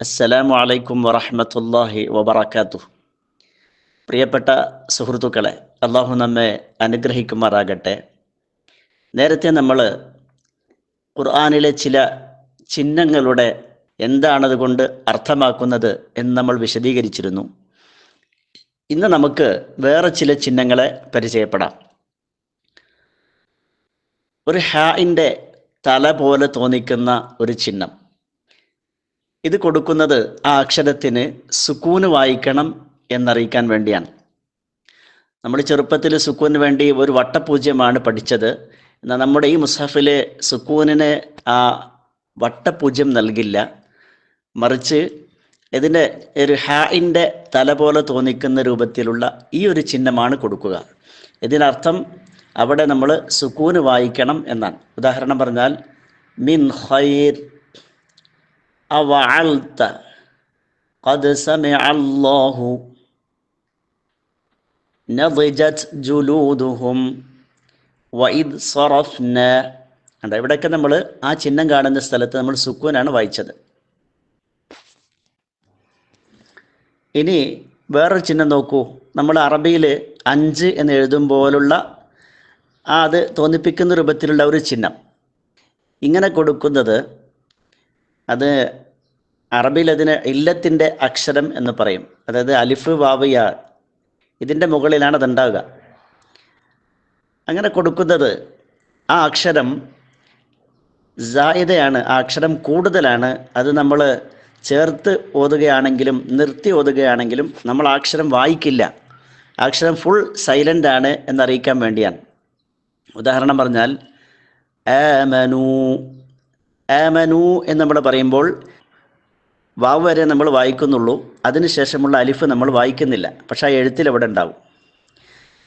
അസ്സലാമു അലൈക്കും വറഹ്മത്തുള്ളാഹി വബറകാതുഹു. പ്രിയപ്പെട്ട സുഹൃത്തുക്കളെ അള്ളാഹു നമ്മെ അനുഗ്രഹിക്കുമാറാകട്ടെ. നേരത്തെ നമ്മൾ ഖുർആനിലെ ചില ചിഹ്നങ്ങളുടെ എന്താണതുകൊണ്ട് അർത്ഥമാക്കുന്നത് എന്ന് നമ്മൾ വിശദീകരിച്ചിരുന്നു. ഇന്ന് നമുക്ക് വേറെ ചില ചിഹ്നങ്ങളെ പരിചയപ്പെടാം. ഒരു ഹായിന്റെ തല പോലെ തോന്നിക്കുന്ന ഒരു ചിഹ്നം. ഇത് കൊടുക്കുന്നത് ആ അക്ഷരത്തിന് സുക്കൂന് വായിക്കണം എന്നറിയിക്കാൻ വേണ്ടിയാണ്. നമ്മൾ ചെറുപ്പത്തിൽ സുക്കൂന് വേണ്ടി ഒരു വട്ടപൂജ്യമാണ് പഠിച്ചത്. എന്നാൽ നമ്മുടെ ഈ മുസാഫിലെ സുക്കൂനിന് ആ വട്ടപൂജ്യം നൽകില്ല. മറിച്ച് ഇതിന്റെ ഒരു ഹായിന്റെ തല പോലെ തോന്നിക്കുന്ന രൂപത്തിലുള്ള ഈ ഒരു ചിഹ്നമാണ് കൊടുക്കുക. ഇതിനർത്ഥം അവിടെ നമ്മൾ സുക്കൂന് വായിക്കണം എന്നാണ്. ഉദാഹരണം പറഞ്ഞാൽ മിൻ ഖൈർ അവഅൽത قد سمع الله. نضجت جلودهم. وإذ صرفنا. അണ്ട ഇവിടെയൊക്കെ നമ്മൾ ആ ചിഹ്നം കാണുന്ന സ്ഥലത്ത് നമ്മൾ സുക്കൂനാണ് വായിച്ചത്. ഇനി വേറൊരു ചിഹ്നം നോക്കൂ. നമ്മൾ അറബിയിൽ അഞ്ച് എന്ന് എഴുതും പോലുള്ള ആ അത് തോന്നിപ്പിക്കുന്ന രൂപത്തിലുള്ള ഒരു ചിഹ്നം. ഇങ്ങനെ കൊടുക്കുന്നത് അത് അറബിയിൽ അതിന് ഇല്ലത്തിന്റെ അക്ഷരം എന്ന് പറയും. അതായത് അലിഫ് വാവിയ ഇതിന്റെ മുകളിലാണ് അതുണ്ടാവുക. അങ്ങനെ കൊടുക്കുന്നത് ആ അക്ഷരം ജായതയാണ് ആ അക്ഷരം കൂടുതലാണ്. അത് നമ്മൾ ചേർത്ത് ഓതുകയാണെങ്കിലും നിർത്തി ഓതുകയാണെങ്കിലും നമ്മൾ ആ അക്ഷരം വായിക്കില്ല. അക്ഷരം ഫുൾ സൈലന്റ് ആണ് എന്നറിയിക്കാൻ വേണ്ടിയാണ്. ഉദാഹരണം പറഞ്ഞാൽ ആമനു ആമനു എന്ന് നമ്മൾ പറയുമ്പോൾ വാവ് വരെ നമ്മൾ വായിക്കുന്നുള്ളൂ. അതിനുശേഷമുള്ള അലിഫ് നമ്മൾ വായിക്കുന്നില്ല. പക്ഷേ ആ എഴുത്തിൽ അവിടെ ഉണ്ടാവും.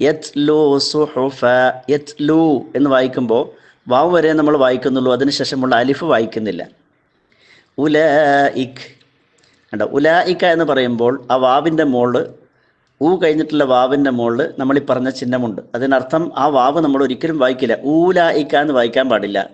യത് ലു സുഹുഫ യത് ലു എന്ന് വായിക്കുമ്പോൾ വാവ് വരെ നമ്മൾ വായിക്കുന്നുള്ളൂ. അതിനുശേഷമുള്ള അലിഫ് വായിക്കുന്നില്ല. ഉല ഇഖ് കണ്ടോ? ഉല ഇക്ക എന്ന് പറയുമ്പോൾ ആ വാവിന്റെ മോൾ ഊ കഴിഞ്ഞിട്ടുള്ള വാവിന്റെ മുകളിൽ നമ്മൾ ഈ പറഞ്ഞ ചിഹ്നമുണ്ട്. അതിനർത്ഥം ആ വാവ് നമ്മൾ ഒരിക്കലും വായിക്കില്ല. ഊല ഇക്ക എന്ന് വായിക്കാൻ പാടില്ല.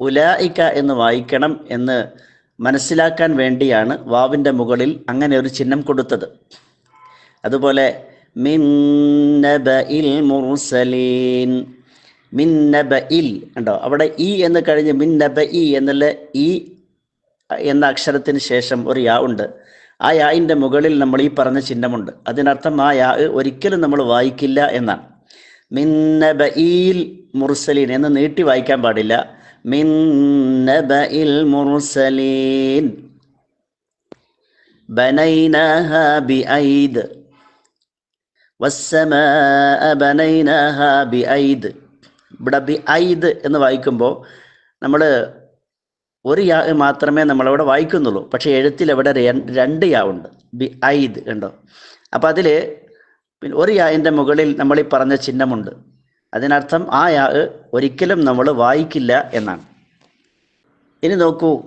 ഉല ഇക്ക എന്ന് വായിക്കണം എന്ന് മനസ്സിലാക്കാൻ വേണ്ടിയാണ് വാവിന്റെ മുകളിൽ അങ്ങനെ ഒരു ചിഹ്നം കൊടുത്തത്. അതുപോലെ മുർസലീൻ. ഉണ്ടോ അവിടെ ഇ എന്ന് കഴിഞ്ഞ് മിന്നബ ഇ എന്നുള്ള ഇ എന്ന അക്ഷരത്തിന് ശേഷം ഒരു യാ ഉണ്ട്. ആ യായിന്റെ മുകളിൽ നമ്മൾ ഈ പറഞ്ഞ ചിഹ്നമുണ്ട്. അതിനർത്ഥം ആ യാ ഒരിക്കലും നമ്മൾ വായിക്കില്ല എന്നാണ്. മിന്നബ ഇൽ മുർസലീൻ എന്ന് നീട്ടി വായിക്കാൻ പാടില്ല. മിന്നബയിൽ نبأ المرسلين بنيناها بأيد വസ്സമാഅ بنيناها ബി ഐദ് ഇവിടെ ബി ഐദ് എന്ന് വായിക്കുമ്പോൾ നമ്മൾ ഒരു യാ മാത്രമേ നമ്മളവിടെ വായിക്കുന്നുള്ളൂ. പക്ഷേ എഴുത്തിൽ അവിടെ രണ്ട് യാ ഉണ്ട്. ബി ഐദ് ഉണ്ടോ അപ്പോൾ അതിൽ ഒരു യാന്റെ മുകളിൽ നമ്മൾ ഈ പറഞ്ഞ ചിഹ്നമുണ്ട്. അതിനർത്ഥം ആ യാ ഒരിക്കലും നമ്മൾ വായിക്കില്ല എന്നാണ്. ഇനി നോക്കൂ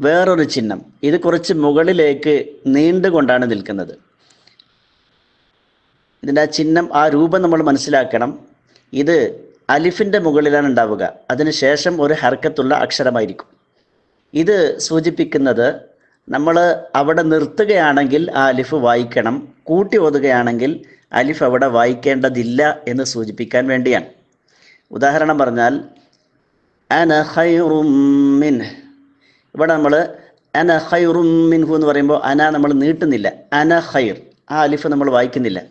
വേറൊരു ചിഹ്നം. ഇത് കുറച്ച് മുകളിലേക്ക് നീണ്ടുകൊണ്ടാണ് നിൽക്കുന്നത്. ഇതിന്റെ ആ ചിഹ്നം ആ രൂപം നമ്മൾ മനസ്സിലാക്കണം. ഇത് അലിഫിന്റെ മുകളിലാണ് ഉണ്ടാവുക. അതിനുശേഷം ഒരു ഹർക്കത്തുള്ള അക്ഷരമായിരിക്കും. ഇത് സൂചിപ്പിക്കുന്നത് നമ്മൾ അവിടെ നിർത്തുകയാണെങ്കിൽ ആ അലിഫ് വായിക്കണം. കൂട്ടി ഓതുകയാണെങ്കിൽ അലിഫ് അവിടെ വായിക്കേണ്ടതില്ല എന്ന് സൂചിപ്പിക്കാൻ വേണ്ടിയാണ്. ഉദാഹരണം പറഞ്ഞാൽ അന മിൻ. ഇവിടെ നമ്മൾ അന മിൻഹു എന്ന് പറയുമ്പോൾ അന നമ്മൾ നീട്ടുന്നില്ല. അന ഹൈർ ആ അലിഫ് നമ്മൾ വായിക്കുന്നില്ല.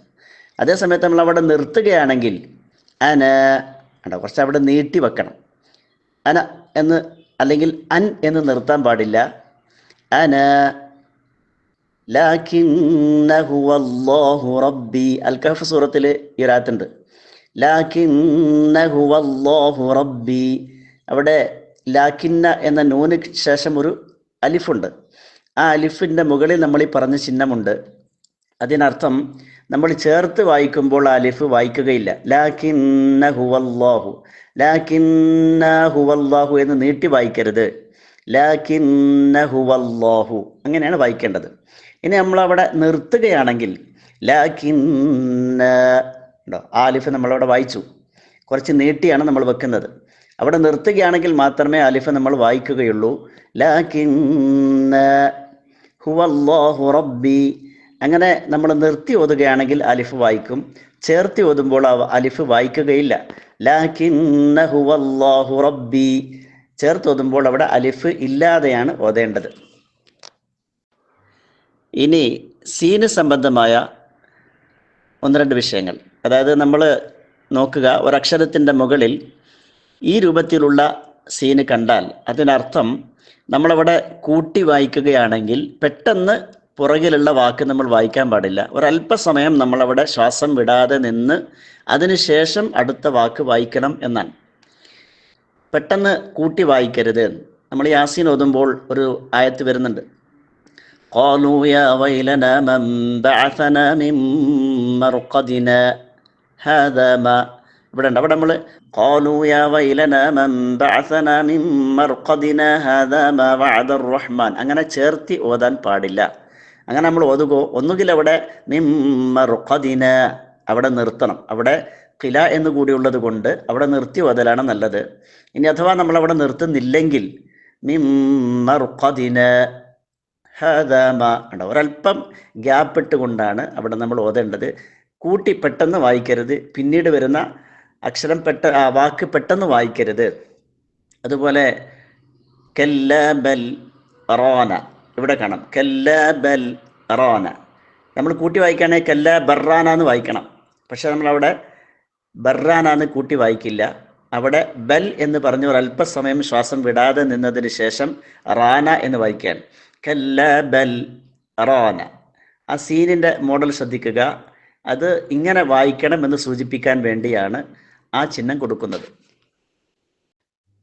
അതേസമയത്ത് നമ്മൾ അവിടെ നിർത്തുകയാണെങ്കിൽ അന ഉണ്ടോ കുറച്ച് അവിടെ നീട്ടി വെക്കണം. അന എന്ന് അല്ലെങ്കിൽ അൻ എന്ന് നിർത്താൻ പാടില്ല. അന റബ്ബി. അൽ കഹഫ് സൂറത്തിൽ ഈ ലാഖിന്നഹുവല്ലാഹു റബ്ബി. അവിടെ ലാഖിന്ന എന്ന നൂന് ശേഷം ഒരു അലിഫുണ്ട്. ആ അലിഫിന്റെ മുകളിൽ നമ്മൾ ഈ പറഞ്ഞ ചിഹ്നമുണ്ട്. അതിനർത്ഥം നമ്മൾ ചേർത്ത് വായിക്കുമ്പോൾ ആ അലിഫ് വായിക്കുകയില്ല. ലാഖിന്ന ഹുവല്ലാഹു ലാഖിന്ന ഹുവല്ലാഹു എന്ന് നീട്ടി വായിക്കരുത്. ലാഖിന്ന ഹുവല്ലാഹു അങ്ങനെയാണ് വായിക്കേണ്ടത്. ഇനി നമ്മൾ അവിടെ നിർത്തുകയാണെങ്കിൽ ലാഖിന്ന ഉണ്ടോ? ആ അലിഫ് നമ്മളവിടെ വായിച്ചു. കുറച്ച് നീട്ടിയാണ് നമ്മൾ വെക്കുന്നത്. അവിടെ നിർത്തുകയാണെങ്കിൽ മാത്രമേ അലിഫ് നമ്മൾ വായിക്കുകയുള്ളൂ. ലാഖിന്ന ഹുവല്ലാഹു റബ്ബി. അങ്ങനെ നമ്മൾ നിർത്തി ഓതുകയാണെങ്കിൽ അലിഫ് വായിക്കും. ചേർത്തി ഓതുമ്പോൾ അലിഫ് വായിക്കുകയില്ല. ലാഖിന്ന ഹുവല്ലാഹു റബ്ബി. ചേർത്ത് ഓതുമ്പോൾ അവിടെ അലിഫ് ഇല്ലാതെയാണ് ഓതേണ്ടത്. ഇനി സീന് സംബന്ധമായ ഒന്ന് രണ്ട് വിഷയങ്ങൾ. അതായത് നമ്മൾ നോക്കുക ഒരക്ഷരത്തിന്റെ മുകളിൽ ഈ രൂപത്തിലുള്ള സീന് കണ്ടാൽ അതിനർത്ഥം നമ്മളവിടെ കൂട്ടി വായിക്കുകയാണെങ്കിൽ പെട്ടെന്ന് പുറകിലുള്ള വാക്ക് നമ്മൾ വായിക്കാൻ പാടില്ല. ഒരല്പസമയം നമ്മളവിടെ ശ്വാസം വിടാതെ നിന്ന് അതിനുശേഷം അടുത്ത വാക്ക് വായിക്കണം എന്നാണ്. പെട്ടെന്ന് കൂട്ടി വായിക്കരുത് നമ്മൾ യാസീൻ ഓതുമ്പോൾ ഒരു ആയത്ത് വരുന്നുണ്ട് قالوا يا ويلنا من بعثنا من مرقدنا هذا ما ഇവിടെ ഉണ്ട് അവിടെ നമ്മൾ قالوا يا ويلنا من بعثنا من مرقدنا هذا ما وعد الرحمن അങ്ങനെ ചേർത്തി ഓതാൻ പാടില്ല അങ്ങനെ നമ്മൾ ഓതുകോ ഒന്നുകിൽ അവിടെ മിമ്മറുഖദിന അവിടെ നിർത്തണം അവിടെ കില എന്ന് കൂടിയുള്ളത് കൊണ്ട് അവിടെ നിർത്തി ഓതലാണ് നല്ലത്. ഇനി അഥവാ നമ്മൾ അവിടെ നിർത്തുന്നില്ലെങ്കിൽ ഒരല്പം ഗ്യാപ്പ് ഇട്ടുകൊണ്ടാണ് അവിടെ നമ്മൾ ഓതേണ്ടത്. കൂട്ടി പെട്ടെന്ന് വായിക്കരുത് പിന്നീട് വരുന്ന അക്ഷരം പെട്ട ആ വാക്ക് പെട്ടെന്ന് വായിക്കരുത്. അതുപോലെ കെല്ലബൽ റോന ഇവിടെ കാണാം. കെല്ലബൽ റോന. നമ്മൾ കൂട്ടി വായിക്കുകയാണെങ്കിൽ കല്ല ബർറാന എന്ന് വായിക്കണം. പക്ഷെ നമ്മളവിടെ ബർറാന എന്ന് കൂട്ടി വായിക്കില്ല. അവിടെ ബൽ എന്ന് പറഞ്ഞ അല്പസമയം ശ്വാസം വിടാതെ നിന്നതിന് ശേഷം റാന എന്ന് വായിക്കാൻ. കല്ല ബൽ റാന. ആ സീനിന്റെ മോഡൽ ശ്രദ്ധിക്കുക. അത് ഇങ്ങനെ വായിക്കണം എന്ന് സൂചിപ്പിക്കാൻ വേണ്ടിയാണ് ആ ചിഹ്നം കൊടുക്കുന്നത്.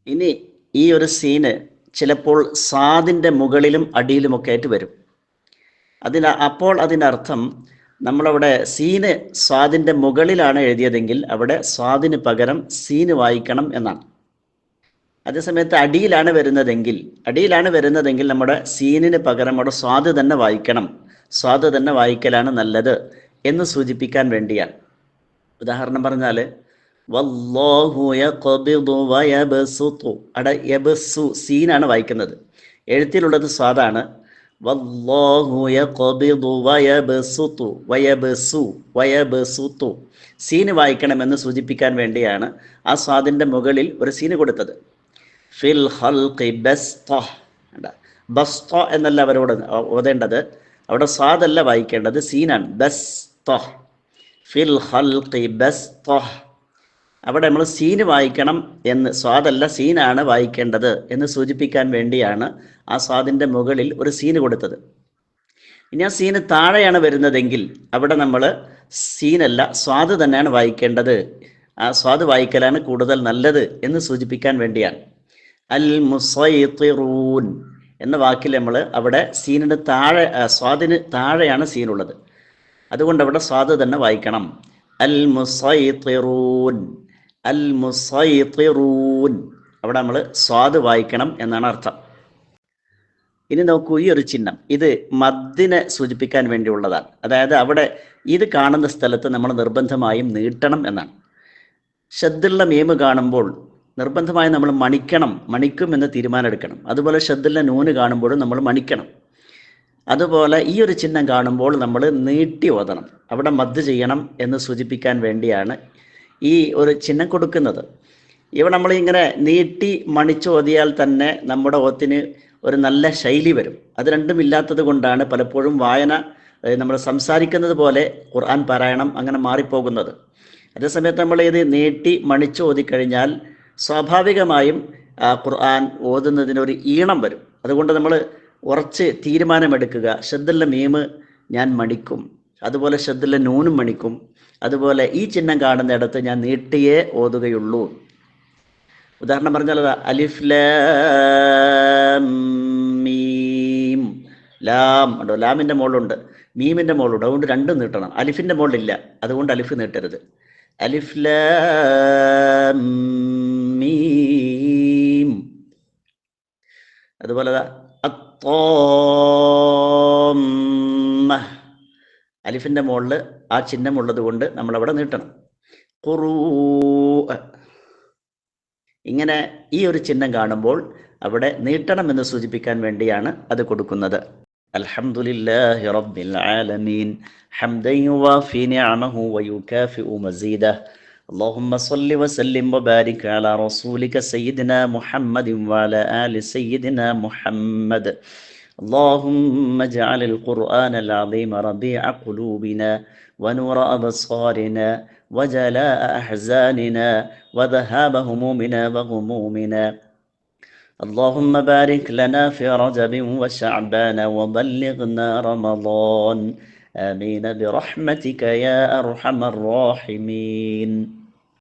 ഇനി ഈ ഒരു സീന് ചിലപ്പോൾ സാദിന്റെ മുകളിലും അടിയിലുമൊക്കെ ആയിട്ട് വരും. അതിന് അപ്പോൾ അതിനർത്ഥം നമ്മളവിടെ സീന് സ്വാദിന്റെ മുകളിലാണ് എഴുതിയതെങ്കിൽ അവിടെ സ്വാദിന് പകരം സീന് വായിക്കണം എന്നാണ്. അതേസമയത്ത് അടിയിലാണ് വരുന്നതെങ്കിൽ അടിയിലാണ് വരുന്നതെങ്കിൽ നമ്മുടെ സീനിന് പകരം അവിടെ സ്വാദ് തന്നെ വായിക്കണം. സ്വാദ് തന്നെ വായിക്കലാണ് നല്ലത് എന്ന് സൂചിപ്പിക്കാൻ വേണ്ടിയാണ്. ഉദാഹരണം പറഞ്ഞാൽ അവിടെ സീനാണ് വായിക്കുന്നത്. എഴുത്തിലുള്ളത് സ്വാദാണ് വല്ലാഹു യഖബിദു വയബ്സുതു വയബ്സു വയബ്സുതു. സീന് വായിക്കണമെന്ന് സൂചിപ്പിക്കാൻ വേണ്ടിയാണ് ആ സ്വാദിന്റെ മുകളിൽ ഒരു സീന് കൊടുത്തത്. ഫിൽ ഹൽഖി ബസ്ത ബസ്ത എന്നല്ല അവരോട് ഓതേണ്ടത്. അവിടെ സ്വാദല്ല വായിക്കേണ്ടത് സീനാണ്. ബസ്ത. ഫിൽ ഹൽഖി ബസ്ത. അവിടെ നമ്മൾ സീന് വായിക്കണം എന്ന് സ്വാദല്ല സീനാണ് വായിക്കേണ്ടത് എന്ന് സൂചിപ്പിക്കാൻ വേണ്ടിയാണ് ആ സ്വാദിന്റെ മുകളിൽ ഒരു സീന് കൊടുത്തത്. ഇനി ആ സീന് താഴെയാണ് വരുന്നതെങ്കിൽ അവിടെ നമ്മൾ സീനല്ല സ്വാദ് തന്നെയാണ് വായിക്കേണ്ടത്. ആ സ്വാദ് വായിക്കലാണ് കൂടുതൽ നല്ലത് എന്ന് സൂചിപ്പിക്കാൻ വേണ്ടിയാണ്. അൽ മുസൈറൂൻ എന്ന വാക്കിൽ നമ്മൾ അവിടെ സീനിന് താഴെ സ്വാദിന് താഴെയാണ് സീനുള്ളത്. അതുകൊണ്ട് അവിടെ സ്വാദ് തന്നെ വായിക്കണം. അൽ മുസൈത്തിറൂൻ. അൽ മുസൈത്തിറൂൻ അവിടെ നമ്മൾ സ്വാദ് വായിക്കണം എന്നാണ് അർത്ഥം. ഇനി നോക്കൂ ഈ ഒരു ചിഹ്നം. ഇത് മദ്ദിനെ സൂചിപ്പിക്കാൻ വേണ്ടിയുള്ളതാണ്. അതായത് അവിടെ ഇത് കാണുന്ന സ്ഥലത്ത് നമ്മൾ നിർബന്ധമായും നീട്ടണം എന്നാണ്. ഷദ്ദുള്ള മീമ് കാണുമ്പോൾ നിർബന്ധമായും നമ്മൾ മണിക്കണം മണിക്കും എന്ന് തീരുമാനമെടുക്കണം. അതുപോലെ ഷദ്ദുള്ള നൂന് കാണുമ്പോഴും നമ്മൾ മണിക്കണം. അതുപോലെ ഈ ഒരു ചിഹ്നം കാണുമ്പോൾ നമ്മൾ നീട്ടി ഓതണം. അവിടെ മദ്ദ് ചെയ്യണം എന്ന് സൂചിപ്പിക്കാൻ വേണ്ടിയാണ് ഈ ഒരു ചിഹ്നം കൊടുക്കുന്നത്. ഇവ നമ്മൾ ഇങ്ങനെ നീട്ടി മണിച്ച് ഓതിയാൽ തന്നെ നമ്മുടെ ഓത്തിന് ഒരു നല്ല ശൈലി വരും. അത് രണ്ടും ഇല്ലാത്തത് കൊണ്ടാണ് പലപ്പോഴും വായന നമ്മൾ സംസാരിക്കുന്നത് പോലെ ഖുർആൻ പാരായണം അങ്ങനെ മാറിപ്പോകുന്നത്. അതേസമയത്ത് നമ്മൾ ഇത് നീട്ടി മണിച്ച് ഓതിക്കഴിഞ്ഞാൽ സ്വാഭാവികമായും ഖുർആൻ ഓതുന്നതിനൊരു ഈണം വരും. അതുകൊണ്ട് നമ്മൾ ഉറച്ച് തീരുമാനമെടുക്കുക. ശ്രദ്ധുള്ള മീമ് ഞാൻ മണിക്കും. അതുപോലെ ശബ്ദത്തിലെ നൂനും മണിക്കും അതുപോലെ ഈ ചിഹ്നം കാണുന്നിടത്ത് ഞാൻ നീട്ടിയേ ഓതുകയുള്ളൂ. ഉദാഹരണം പറഞ്ഞാൽ അലിഫ് ലാം ലാം ഉണ്ടോ? ലാമിന്റെ മോളുണ്ട്. മീമിന്റെ മോളുണ്ട്. അതുകൊണ്ട് രണ്ടും നീട്ടണം. അലിഫിന്റെ മുകളിലില്ല അതുകൊണ്ട് അലിഫ് നീട്ടരുത്. അലിഫ് ലാം അതുപോലെ ദാ അത്തോമ്മ അലിഫിൻ്റെ മുകളിൽ ആ ചിഹ്നം ഉള്ളത് കൊണ്ട് നമ്മളവിടെ നീട്ടണം ഖുറൂ ഇങ്ങനെ ഈ ഒരു ചിഹ്നം കാണുമ്പോൾ അവിടെ നീട്ടണം എന്ന് സൂചിപ്പിക്കാൻ വേണ്ടിയാണ് അത് കൊടുക്കുന്നത് الحمد لله رب العالمين حمدا يوافي نعمه ويكافئ مزيده اللهم صل وسلم وبارك على رسولك سيدنا محمد وعلى آل سيدنا محمد اللهم اجعل القرآن العظيم ربيع قلوبنا ونور أبصارنا وجلاء أحزاننا وذهاب همومنا وغمومنا. اللهم بارك لنا في رجب وشعبان وبلغنا رمضان. آمين برحمتك يا أرحم الراحمين.